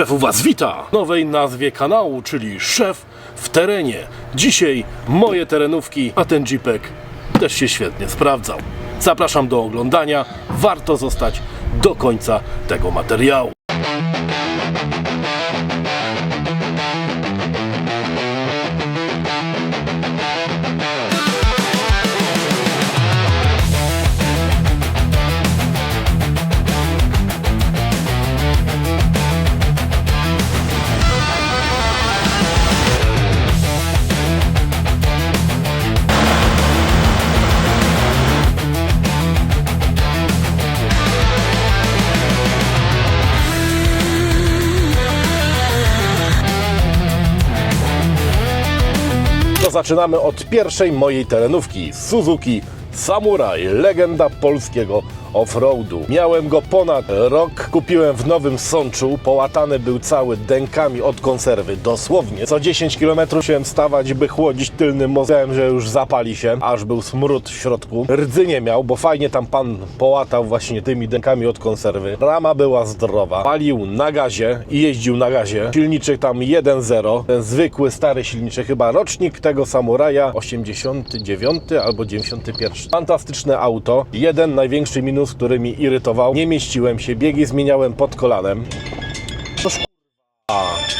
Szef u Was wita w nowej nazwie kanału, czyli Szef w terenie. Dzisiaj moje terenówki, a ten jeepek też się świetnie sprawdzał. Zapraszam do oglądania. Warto zostać do końca tego materiału. Zaczynamy od pierwszej mojej terenówki Suzuki Samurai, legenda polskiego offroadu. Miałem go ponad rok, kupiłem w Nowym Sączu, połatany był cały dękami od konserwy, dosłownie. Co 10 km musiałem stawać, by chłodzić tylnym mozem, że już zapali się, aż był smród w środku. Rdzy nie miał, bo fajnie tam pan połatał właśnie tymi dękami od konserwy. Rama była zdrowa, palił na gazie i jeździł na gazie. Silniczek tam 1.0, ten zwykły, stary silniczek, chyba rocznik tego Samuraja 89 albo 91. Fantastyczne auto. Jeden największy minus, który mi irytował, nie mieściłem się, biegi zmieniałem pod kolanem.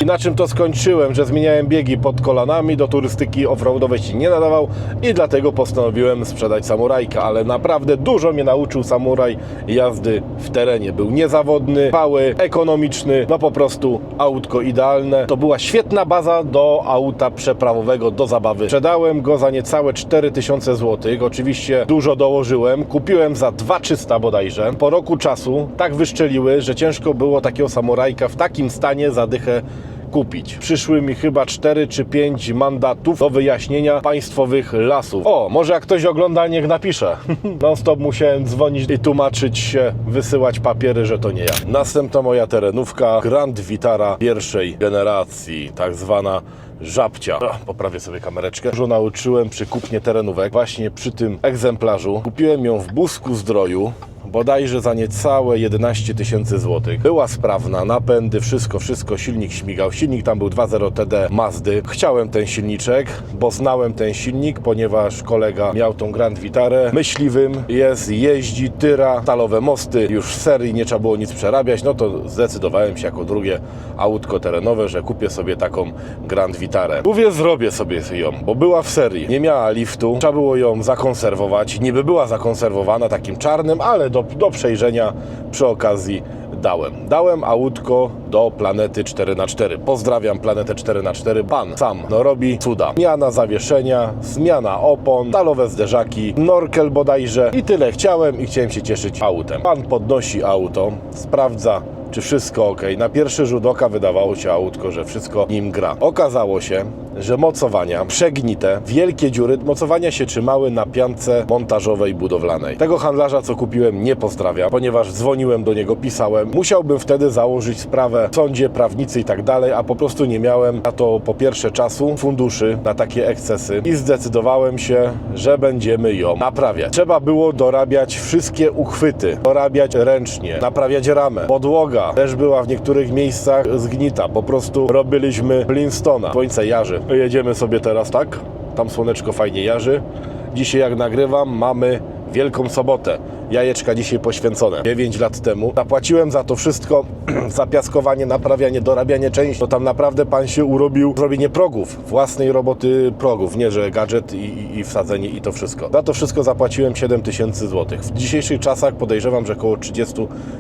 I na czym to skończyłem, że zmieniałem biegi pod kolanami, do turystyki offroadowej się nie nadawał i dlatego postanowiłem sprzedać samurajka, ale naprawdę dużo mnie nauczył samuraj jazdy w terenie. Był niezawodny, mały, ekonomiczny, no po prostu autko idealne. To była świetna baza do auta przeprawowego, do zabawy. Sprzedałem go za niecałe 4000 zł, oczywiście dużo dołożyłem, kupiłem za 2300 bodajże. Po roku czasu tak wyszczeliły, że ciężko było takiego samurajka w takim stanie za dychę kupić. Przyszły mi chyba 4 czy 5 mandatów do wyjaśnienia państwowych lasów. O, może jak ktoś ogląda, niech napisze. Non stop musiałem dzwonić i tłumaczyć się, wysyłać papiery, że to nie ja. Następna moja terenówka Grand Vitara pierwszej generacji, tak zwana żabcia. Poprawię sobie kamereczkę. Dużo nauczyłem przy kupnie terenówek, właśnie przy tym egzemplarzu. Kupiłem ją w Busku Zdroju, bodajże za niecałe 11 tysięcy złotych. Była sprawna, napędy, wszystko, wszystko, silnik śmigał. Silnik tam był 2.0 TD Mazdy. Chciałem ten silniczek, bo znałem ten silnik, ponieważ kolega miał tą Grand Vitarę. Myśliwym jest, jeździ, tyra, stalowe mosty. Już w serii nie trzeba było nic przerabiać, no to zdecydowałem się jako drugie autko terenowe, że kupię sobie taką Grand Vitarę. Mówię, zrobię sobie ją, bo była w serii. Nie miała liftu, trzeba było ją zakonserwować. Niby była zakonserwowana takim czarnym, ale do, do przejrzenia przy okazji dałem. Dałem autko do Planety 4x4. Pozdrawiam Planetę 4x4. Pan sam no, robi cuda. Zmiana zawieszenia, zmiana opon, stalowe zderzaki, norkel bodajże i tyle chciałem i chciałem się cieszyć autem. Pan podnosi auto, sprawdza czy wszystko ok. Na pierwszy rzut oka wydawało się autko, że wszystko nim gra. Okazało się, że mocowania przegnite, wielkie dziury, mocowania się trzymały na piance montażowej budowlanej. Tego handlarza, co kupiłem, nie pozdrawiam, ponieważ dzwoniłem do niego, pisałem. Musiałbym wtedy założyć sprawę w sądzie, prawnicy i tak dalej, a po prostu nie miałem na to po pierwsze czasu, funduszy na takie ekscesy i zdecydowałem się, że będziemy ją naprawiać. Trzeba było dorabiać wszystkie uchwyty, dorabiać ręcznie, naprawiać ramę, podłoga też była w niektórych miejscach zgnita. Po prostu robiliśmy Flintstona. Słońce jarzy. Jedziemy sobie teraz tak. Tam słoneczko fajnie jarzy. Dzisiaj jak nagrywam mamy Wielką Sobotę. Jajeczka dzisiaj poświęcone. 9 lat temu. Zapłaciłem za to wszystko, za piaskowanie, naprawianie, dorabianie części. To tam naprawdę pan się urobił zrobienie progów, własnej roboty progów. Nie, że gadżet i, i, i wsadzenie i to wszystko. Za to wszystko zapłaciłem 7 tysięcy złotych. W dzisiejszych czasach podejrzewam, że około 30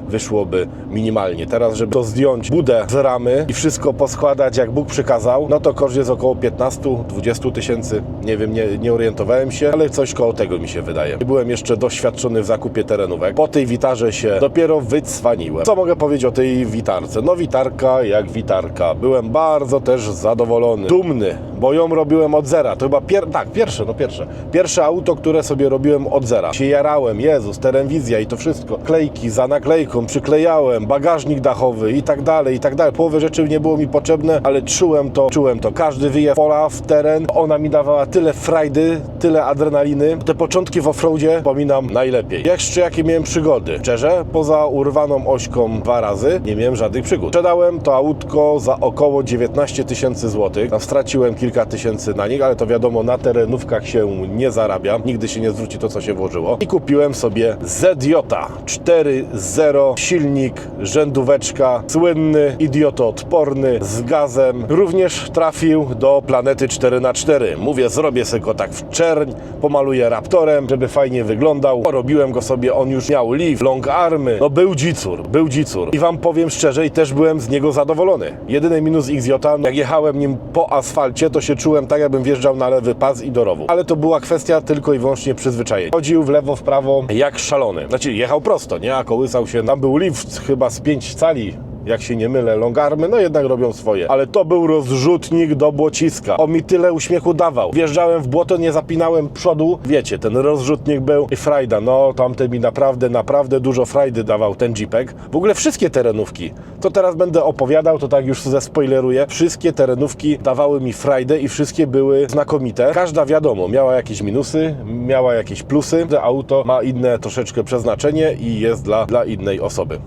wyszłoby minimalnie. Teraz, żeby to zdjąć budę z ramy i wszystko poskładać jak Bóg przykazał, no to koszt jest około 15-20 tysięcy. Nie wiem, nie, nie orientowałem się, ale coś koło tego mi się wydaje. Byłem jeszcze doświadczony w zakupie terenówek. Po tej witarze się dopiero wycwaniłem. Co mogę powiedzieć o tej witarce? No witarka jak witarka. Byłem bardzo też zadowolony, dumny bo ją robiłem od zera. To chyba pier... tak, pierwsze, no pierwsze. Pierwsze auto, które sobie robiłem od zera. Się jarałem, Jezus, terenwizja i to wszystko. Klejki za naklejką, przyklejałem, bagażnik dachowy i tak dalej, i tak dalej. Połowę rzeczy nie było mi potrzebne, ale czułem to, czułem to. Każdy wyjazd pola w teren, ona mi dawała tyle frajdy, tyle adrenaliny. Te początki w offroadzie wspominam najlepiej. Jeszcze jakie miałem przygody? Szczerze, poza urwaną ośką dwa razy, nie miałem żadnych przygód. Sprzedałem to autko za około 19 tysięcy złotych. Straciłem kilka tysięcy na nich, ale to wiadomo, na terenówkach się nie zarabia. Nigdy się nie zwróci to, co się włożyło. I kupiłem sobie ZJ 4.0 silnik, rzędóweczka, słynny, idiotoodporny, z gazem. Również trafił do planety 4x4. Mówię, zrobię sobie go tak w czerń, pomaluję raptorem, żeby fajnie wyglądał. Robiłem go sobie, on już miał lift, long army. No był dzicur, był dzicur. I wam powiem szczerze, i też byłem z niego zadowolony. Jedyny minus XJ, jak jechałem nim po asfalcie, to się czułem tak, jakbym wjeżdżał na lewy pas i do rowu. Ale to była kwestia tylko i wyłącznie przyzwyczajenia. Chodził w lewo, w prawo, jak szalony. Znaczy, jechał prosto, nie? A kołysał się. Tam był lift chyba z 5 cali jak się nie mylę, longarmy, no jednak robią swoje. Ale to był rozrzutnik do błociska. On mi tyle uśmiechu dawał. Wjeżdżałem w błoto, nie zapinałem przodu. Wiecie, ten rozrzutnik był i frajda. No, tamten mi naprawdę, naprawdę dużo frajdy dawał ten jeepek. W ogóle wszystkie terenówki. To teraz będę opowiadał, to tak już zespoileruję. Wszystkie terenówki dawały mi frajdę i wszystkie były znakomite. Każda wiadomo, miała jakieś minusy, miała jakieś plusy. To auto ma inne troszeczkę przeznaczenie i jest dla, dla innej osoby.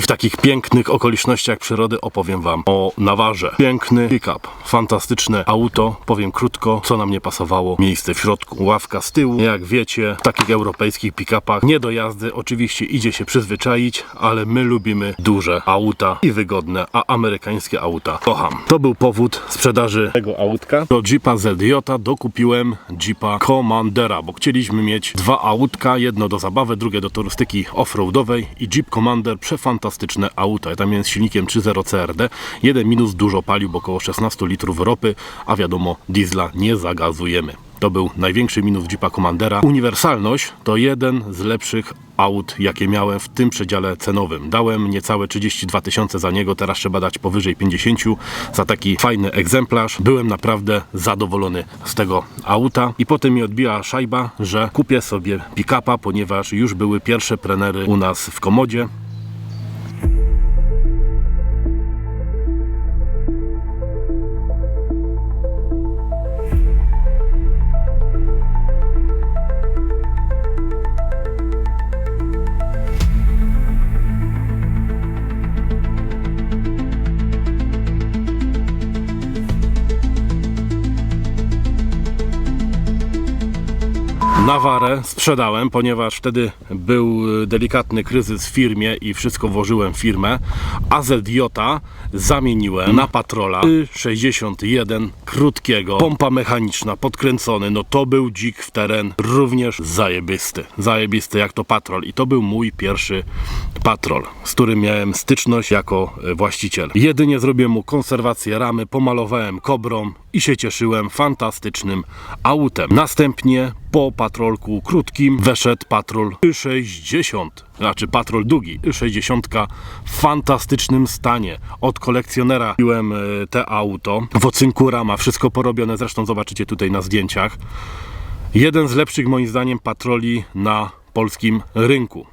I w takich pięknych okolicznościach przyrody opowiem Wam o Nawarze. Piękny pick-up, fantastyczne auto. Powiem krótko, co nam nie pasowało. Miejsce w środku, ławka z tyłu. Jak wiecie, w takich europejskich pick-upach nie do jazdy. Oczywiście idzie się przyzwyczaić, ale my lubimy duże auta i wygodne, a amerykańskie auta kocham. To był powód sprzedaży tego autka. Do Jeepa ZJ dokupiłem Jeepa Commandera, bo chcieliśmy mieć dwa autka, jedno do zabawy, drugie do turystyki offroadowej i Jeep Commander przefantastyczne auto. Tam z silnikiem 3.0 CRD. Jeden minus dużo palił, bo około 16 litrów ropy, a wiadomo, diesla nie zagazujemy. To był największy minus Jeepa Commandera. Uniwersalność to jeden z lepszych aut, jakie miałem w tym przedziale cenowym. Dałem niecałe 32 tysiące za niego, teraz trzeba dać powyżej 50 za taki fajny egzemplarz. Byłem naprawdę zadowolony z tego auta i potem mi odbiła szajba, że kupię sobie pick-upa, ponieważ już były pierwsze plenery u nas w Komodzie. Nawarę sprzedałem, ponieważ wtedy był y, delikatny kryzys w firmie i wszystko włożyłem w firmę. A ZJ zamieniłem na Patrola 61 krótkiego, pompa mechaniczna, podkręcony. No to był dzik w teren, również zajebisty. Zajebisty jak to Patrol. I to był mój pierwszy Patrol, z którym miałem styczność jako y, właściciel. Jedynie zrobiłem mu konserwację ramy, pomalowałem kobrą i się cieszyłem fantastycznym autem. Następnie po patrolku krótkim weszedł patrol 60, znaczy patrol długi 60 w fantastycznym stanie. Od kolekcjonera kupiłem e, te auto w ocynku rama, wszystko porobione, zresztą zobaczycie tutaj na zdjęciach. Jeden z lepszych moim zdaniem patroli na polskim rynku.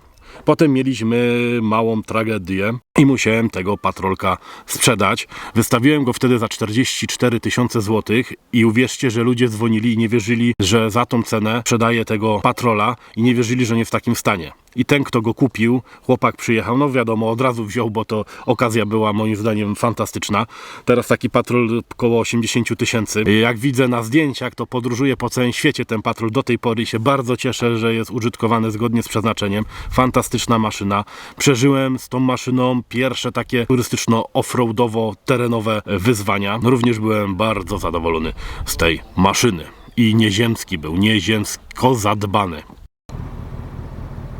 Potem mieliśmy małą tragedię i musiałem tego patrolka sprzedać. Wystawiłem go wtedy za 44 tysiące złotych i uwierzcie, że ludzie dzwonili i nie wierzyli, że za tą cenę sprzedaję tego patrola i nie wierzyli, że nie w takim stanie. I ten, kto go kupił, chłopak przyjechał, no wiadomo, od razu wziął, bo to okazja była moim zdaniem fantastyczna. Teraz taki patrol około 80 tysięcy. Jak widzę na zdjęciach, to podróżuje po całym świecie ten patrol do tej pory się bardzo cieszę, że jest użytkowany zgodnie z przeznaczeniem. Fantastyczna maszyna. Przeżyłem z tą maszyną pierwsze takie turystyczno-offroadowo-terenowe wyzwania. Również byłem bardzo zadowolony z tej maszyny. I nieziemski był, nieziemsko zadbany.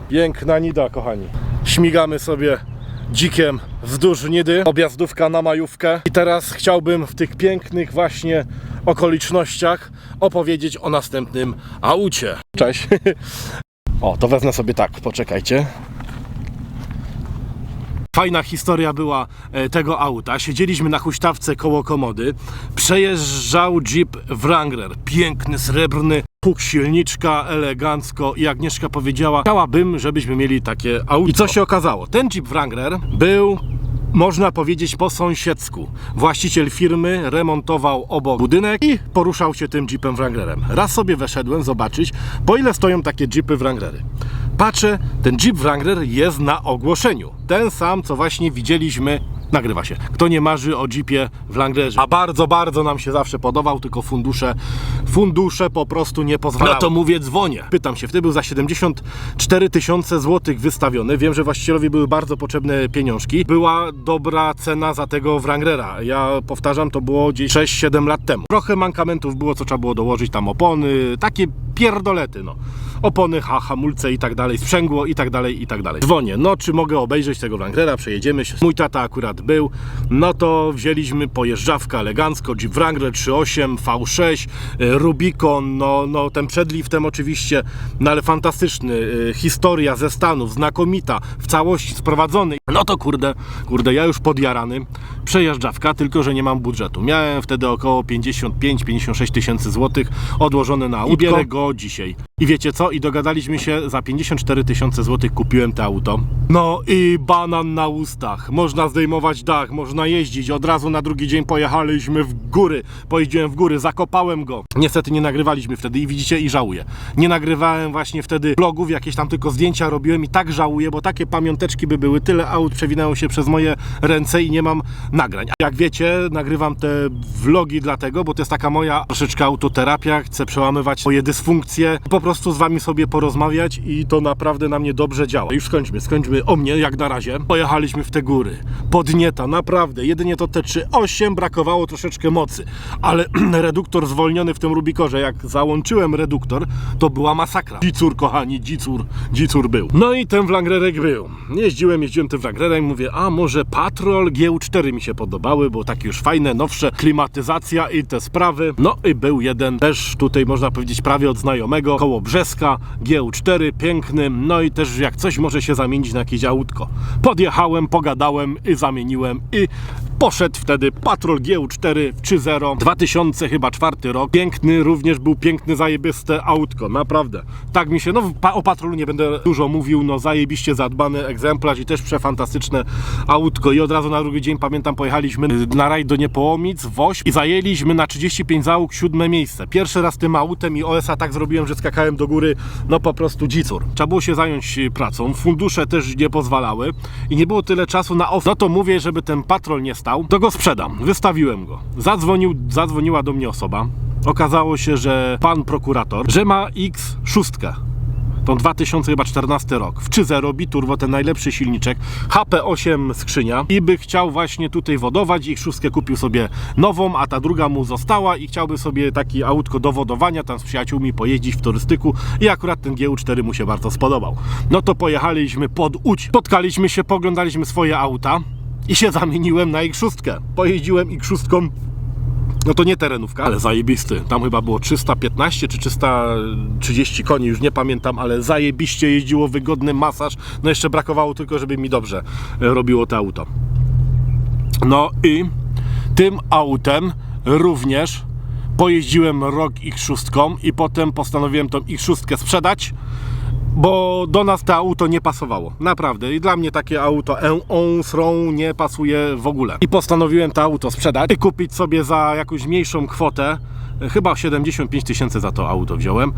Piękna nida, kochani. Śmigamy sobie dzikiem wzdłuż Nidy, objazdówka na majówkę. I teraz chciałbym w tych pięknych właśnie okolicznościach opowiedzieć o następnym aucie. Cześć. O, to wezmę sobie tak, poczekajcie. Fajna historia była e, tego auta. Siedzieliśmy na huśtawce koło komody. Przejeżdżał Jeep Wrangler. Piękny, srebrny, huk silniczka, elegancko. I Agnieszka powiedziała, chciałabym, żebyśmy mieli takie auto. I co się okazało? Ten Jeep Wrangler był można powiedzieć po sąsiedzku. Właściciel firmy remontował obok budynek i poruszał się tym Jeepem Wranglerem. Raz sobie weszedłem zobaczyć, po ile stoją takie Jeepy Wranglery. Patrzę, ten Jeep Wrangler jest na ogłoszeniu. Ten sam, co właśnie widzieliśmy Nagrywa się. Kto nie marzy o Jeepie Wranglerze, a bardzo, bardzo nam się zawsze podobał, tylko fundusze, fundusze po prostu nie pozwalały. No to mówię, dzwonię. Pytam się, wtedy był za 74 tysiące złotych wystawiony. Wiem, że właścicielowi były bardzo potrzebne pieniążki. Była dobra cena za tego Wranglera. Ja powtarzam, to było gdzieś 6-7 lat temu. Trochę mankamentów było, co trzeba było dołożyć, tam opony, takie pierdolety, no. Opony, ha, hamulce i tak dalej, sprzęgło i tak dalej, i tak dalej. Dzwonię, no czy mogę obejrzeć tego Wranglera, przejedziemy się. Mój tata akurat był, no to wzięliśmy pojeżdżawkę elegancko, Jeep Wrangler 3.8, V6, y, Rubicon, no, no ten przed liftem oczywiście, no ale fantastyczny, y, historia ze Stanów, znakomita, w całości sprowadzony. No to kurde, kurde, ja już podjarany, przejeżdżawka, tylko że nie mam budżetu. Miałem wtedy około 55-56 tysięcy złotych odłożone na auto. I biorę go dzisiaj. I wiecie co? I dogadaliśmy się, za 54 tysiące złotych kupiłem to auto. No i banan na ustach. Można zdejmować dach, można jeździć. Od razu na drugi dzień pojechaliśmy w góry. Pojeździłem w góry, zakopałem go. Niestety nie nagrywaliśmy wtedy i widzicie i żałuję. Nie nagrywałem właśnie wtedy vlogów, jakieś tam tylko zdjęcia robiłem i tak żałuję, bo takie pamiąteczki by były. Tyle aut przewinęło się przez moje ręce i nie mam nagrań. Jak wiecie, nagrywam te vlogi dlatego, bo to jest taka moja troszeczkę autoterapia. Chcę przełamywać moje dysfunkcje. Po prostu z wami sobie porozmawiać i to naprawdę na mnie dobrze działa. Już skończmy, skończmy o mnie jak na razie. Pojechaliśmy w te góry. Podnieta, naprawdę. Jedynie to te 3.8 brakowało troszeczkę mocy. Ale reduktor zwolniony w tym Rubikorze, jak załączyłem reduktor, to była masakra. Dzicur, kochani, dzicur, dzicur był. No i ten Wranglerek był. Jeździłem, jeździłem tym Wranglerem i mówię, a może Patrol GU4 mi się podobały, bo takie już fajne, nowsze, klimatyzacja i te sprawy. No i był jeden też tutaj można powiedzieć prawie od znajomego, koło Brzeska, GU4, piękny, no i też jak coś może się zamienić na jakieś autko. Podjechałem, pogadałem i zamieniłem i poszedł wtedy Patrol GU4 w 3.0, 2000 chyba czwarty rok. Piękny, również był piękny, zajebiste autko, naprawdę. Tak mi się, no o Patrolu nie będę dużo mówił, no zajebiście zadbany egzemplarz i też przefantastyczne autko i od razu na drugi dzień pamiętam pojechaliśmy na rajd do Niepołomic, Woś i zajęliśmy na 35 załóg siódme miejsce. Pierwszy raz tym autem i OSA tak zrobiłem, że skakałem do góry, no po prostu dzicur. Trzeba było się zająć e, pracą, fundusze też nie pozwalały i nie było tyle czasu na off. No to mówię, żeby ten patrol nie stał, to go sprzedam. Wystawiłem go. Zadzwonił, zadzwoniła do mnie osoba. Okazało się, że pan prokurator, że ma X6 tą 2014 rok. W 3.0 biturbo, ten najlepszy silniczek, HP8 skrzynia i by chciał właśnie tutaj wodować i szóstkę kupił sobie nową, a ta druga mu została i chciałby sobie taki autko do wodowania, tam z przyjaciółmi pojeździć w turystyku i akurat ten GU4 mu się bardzo spodobał. No to pojechaliśmy pod Łódź, spotkaliśmy się, poglądaliśmy swoje auta i się zamieniłem na X6. Pojeździłem X6 no to nie terenówka, ale zajebisty. Tam chyba było 315 czy 330 koni, już nie pamiętam, ale zajebiście jeździło, wygodny masaż. No jeszcze brakowało tylko, żeby mi dobrze e, robiło to auto. No i tym autem również pojeździłem rok X6 i potem postanowiłem tą X6 sprzedać bo do nas to auto nie pasowało. Naprawdę. I dla mnie takie auto en srą nie pasuje w ogóle. I postanowiłem to auto sprzedać i kupić sobie za jakąś mniejszą kwotę. Chyba 75 tysięcy za to auto wziąłem.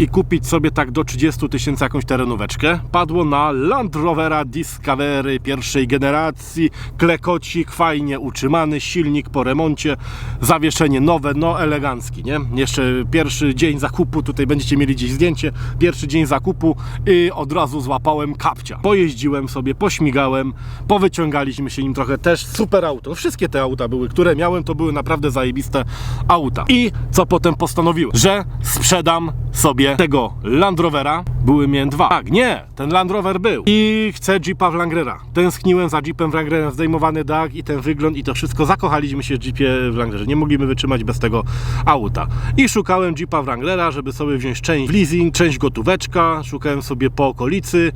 I kupić sobie tak do 30 tysięcy jakąś terenóweczkę. Padło na Land Rovera Discovery pierwszej generacji. Klekocik, fajnie utrzymany, silnik po remoncie, zawieszenie nowe, no elegancki, nie? Jeszcze pierwszy dzień zakupu, tutaj będziecie mieli gdzieś zdjęcie, pierwszy dzień zakupu i od razu złapałem kapcia. Pojeździłem sobie, pośmigałem, powyciągaliśmy się nim trochę też. Super auto. Wszystkie te auta były, które miałem, to były naprawdę zajebiste auta. I co potem postanowiłem? Że sprzedam sobie tego Land Rovera. Były miałem dwa. Tak, nie, ten Land Rover był. I chcę Jeepa Wranglera. Tęskniłem za Jeepem Wranglerem, zdejmowany dach i ten wygląd i to wszystko. Zakochaliśmy się w Jeepie Wranglerze. Nie mogliśmy wytrzymać bez tego auta. I szukałem Jeepa Wranglera, żeby sobie wziąć część w leasing, część gotóweczka. Szukałem sobie po okolicy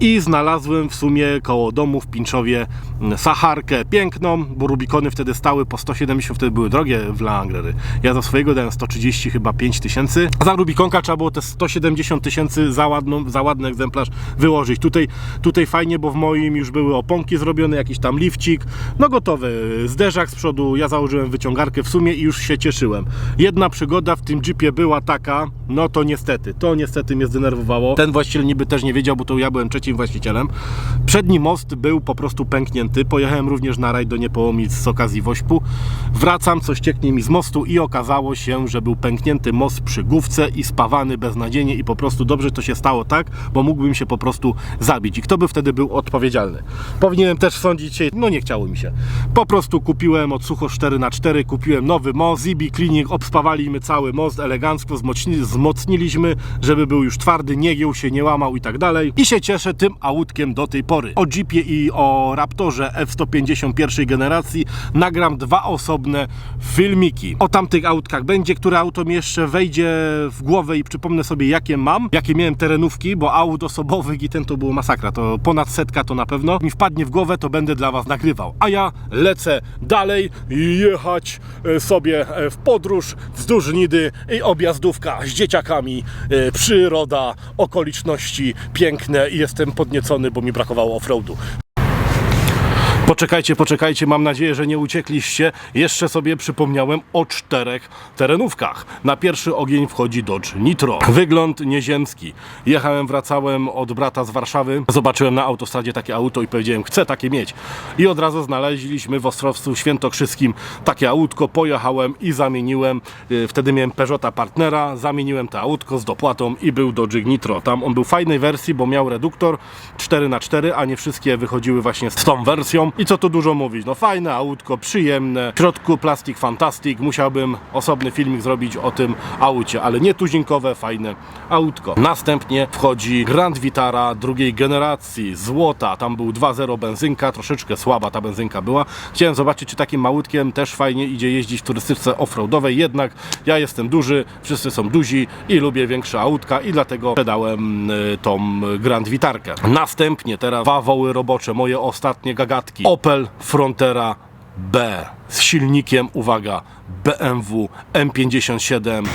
i znalazłem w sumie koło domu w Pinczowie Saharkę piękną, bo Rubikony wtedy stały po 170, wtedy były drogie w Wranglery. Ja za swojego dałem 130 chyba 5 tysięcy. Za Rubikonka trzeba było te 170 tysięcy za, ładną- za ładny egzemplarz wyłożyć. Tutaj, tutaj fajnie, bo w moim już były oponki zrobione, jakiś tam lifcik, no gotowy, zderzak z przodu, ja założyłem wyciągarkę w sumie i już się cieszyłem. Jedna przygoda w tym jeepie była taka, no to niestety, to niestety mnie zdenerwowało. Ten właściciel niby też nie wiedział, bo to ja byłem trzecim właścicielem. Przedni most był po prostu pęknięty. Pojechałem również na rajd do Niepołomic z okazji Wośpu. Wracam, coś cieknie mi z mostu i okazało się, że był pęknięty most przy główce i spawany beznadziejnie i po prostu dobrze to się stało tak, bo mógłbym się po prostu zabić. I kto by wtedy był odpowiedzialny? Powinienem też sądzić się, no nie chciało mi się. Po prostu kupiłem od sucho 4x4, kupiłem nowy most, Zibi Cleaning, obspawaliśmy cały most elegancko, wzmocni- wzmocniliśmy, żeby był już twardy, nie giął się, nie łamał i tak dalej. I się cieszę tym autkiem do tej pory. O Jeepie i o Raptorze F-150 pierwszej generacji nagram dwa osobne filmiki. O tamtych autkach będzie, które auto mi jeszcze wejdzie w głowę i przypomnę sobie jakie mam, jakie miałem terenówki, bo aut osobowych i ten to było masakra, to ponad setka to na pewno. Mi wpadnie w głowę, to będę dla Was nagrywał. A ja lecę dalej i jechać e, sobie e, w podróż wzdłuż Nidy i objazdówka z dzieciakami, e, przyroda, okoliczności piękne i jestem podniecony, bo mi brakowało offroadu. Poczekajcie, poczekajcie, mam nadzieję, że nie uciekliście. Jeszcze sobie przypomniałem o czterech terenówkach. Na pierwszy ogień wchodzi Dodge Nitro. Wygląd nieziemski. Jechałem, wracałem od brata z Warszawy. Zobaczyłem na autostradzie takie auto i powiedziałem, chcę takie mieć. I od razu znaleźliśmy w Ostrowcu Świętokrzyskim takie autko. Pojechałem i zamieniłem. Yy, Wtedy miałem Peugeota Partnera. Zamieniłem to autko z dopłatą i był Dodge Nitro. Tam on był fajnej wersji, bo miał reduktor 4x4, a nie wszystkie wychodziły właśnie z tą wersją. I co tu dużo mówić, no fajne autko, przyjemne, w środku plastik fantastic, musiałbym osobny filmik zrobić o tym aucie, ale nie tuzinkowe, fajne autko. Następnie wchodzi Grand Vitara drugiej generacji, złota, tam był 2.0 benzynka, troszeczkę słaba ta benzynka była. Chciałem zobaczyć, czy takim małutkiem też fajnie idzie jeździć w turystyczce offroadowej, jednak ja jestem duży, wszyscy są duzi i lubię większe autka i dlatego sprzedałem y, tą Grand Vitarkę. Następnie teraz dwa woły robocze, moje ostatnie gagatki. Opel Frontera B z silnikiem, uwaga, BMW M57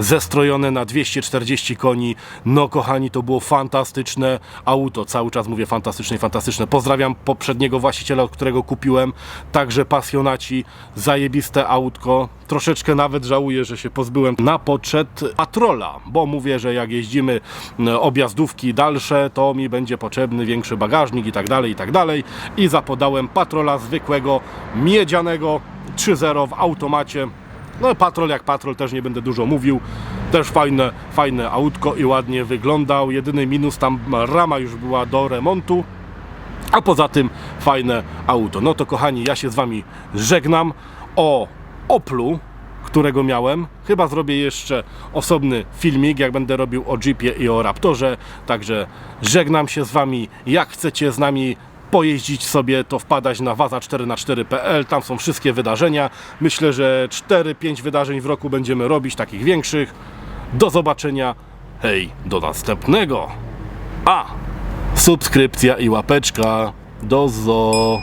zestrojone na 240 koni. No kochani, to było fantastyczne auto. Cały czas mówię fantastyczne fantastyczne. Pozdrawiam poprzedniego właściciela, od którego kupiłem. Także pasjonaci, zajebiste autko. Troszeczkę nawet żałuję, że się pozbyłem na poczet patrola, bo mówię, że jak jeździmy objazdówki dalsze, to mi będzie potrzebny większy bagażnik i tak dalej, i tak dalej. I zapodałem patrola zwykłego, miedzianego 3.0 w automacie. No patrol jak patrol, też nie będę dużo mówił. Też fajne, fajne autko i ładnie wyglądał. Jedyny minus, tam rama już była do remontu. A poza tym fajne auto. No to kochani, ja się z Wami żegnam o Oplu, którego miałem. Chyba zrobię jeszcze osobny filmik, jak będę robił o Jeepie i o Raptorze. Także żegnam się z Wami. Jak chcecie z nami pojeździć sobie, to wpadać na waza4x4.pl, tam są wszystkie wydarzenia. Myślę, że 4-5 wydarzeń w roku będziemy robić, takich większych. Do zobaczenia, hej, do następnego. A, subskrypcja i łapeczka. Do zo.